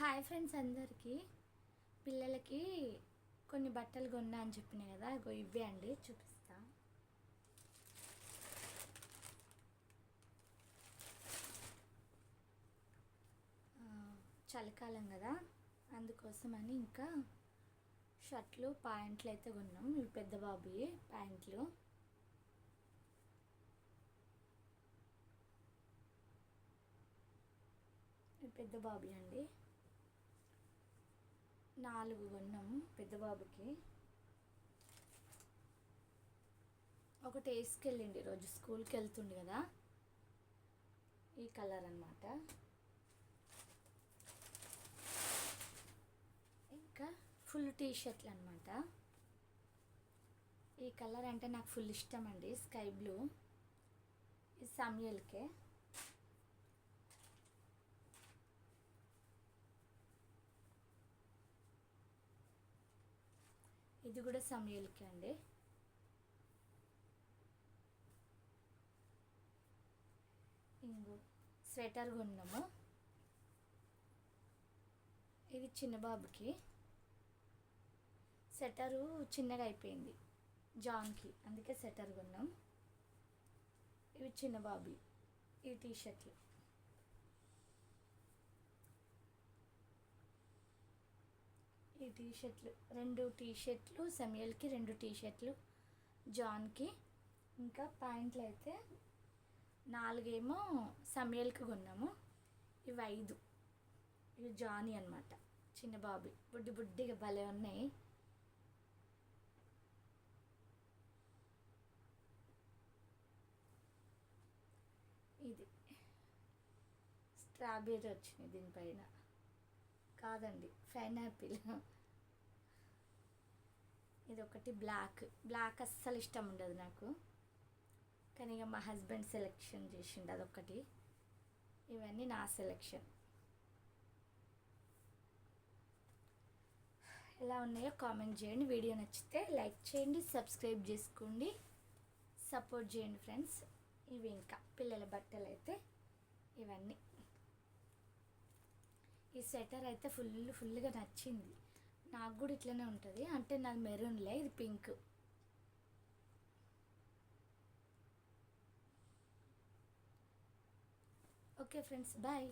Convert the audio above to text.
Hi friends అందరికీ. పిల్లలకి కొన్ని బట్టలు కొన్నా అని చెప్పినాయి కదా ఇగో ఇవే అండి చూపిస్తా. చలికాలం కదా అందుకోసమని ఇంకా షర్ట్లు ప్యాంట్లు అయితే కొన్నాం ఇవి పెద్ద బాబువి ప్యాంట్లు. పెద్ద బాబు అండి. నాలుగు కొన్నాము పెద్ద బాబుకి ఒకటి వేసుకెళ్ళిండి ఈరోజు స్కూల్కి వెళ్తుండు కదా. ఈ కలర్ అనమాట ఇంకా ఫుల్ టీ షర్ట్లు అనమాట ఈ కలర్ అంటే నాకు ఫుల్ ఇష్టం అండి స్కై బ్లూ. ఇది సమయల్కే ఇది కూడా సమయలకి అండి. ఇంకో స్వెటర్ కొన్నాము. ఇది చిన్న బాబుకి. స్వెటరు చిన్నగా అయిపోయింది. జాన్కి. అందుకే స్వెటర్ కొన్నాం. ఇవి చిన్న బాబు ఈ టీ షర్ట్లు టీ షర్ట్లు రెండు టీ షర్ట్లు సమయల్కి రెండు టీ షర్ట్లు జాన్కి ఇంకా ప్యాంట్లు అయితే నాలుగేమో సమయల్కి కొన్నాము. ఇవి ఐదు. ఇవి జానీ అనమాట చిన్న బాబీ. బుడ్డి బుడ్డిగా భలే ఉన్నాయి. ఇది. స్ట్రాబెర్రీ వచ్చింది దీనిపైన. కాదండి పైనాపిల్ ఇది ఒకటి బ్లాక్ బ్లాక్ అస్సలు ఇష్టం ఉండదు నాకు. కానీ ఇక మా హస్బెండ్ సెలెక్షన్ చేసిండు అదొకటి ఇవన్నీ నా సెలెక్షన్ ఎలా ఉన్నాయో కామెంట్ చేయండి. వీడియో నచ్చితే లైక్ చేయండి సబ్స్క్రైబ్ చేసుకోండి. సపోర్ట్ చేయండి ఫ్రెండ్స్ ఇవి ఇంకా పిల్లల బట్టలు అయితే ఇవన్నీ. ఈ స్వెటర్ అయితే ఫుల్ ఫుల్గా నచ్చింది. నాకు కూడా ఇట్లనే ఉంటుంది. అంటే నాది మెరూన్లే ఇది పింక్. Okay friends bye.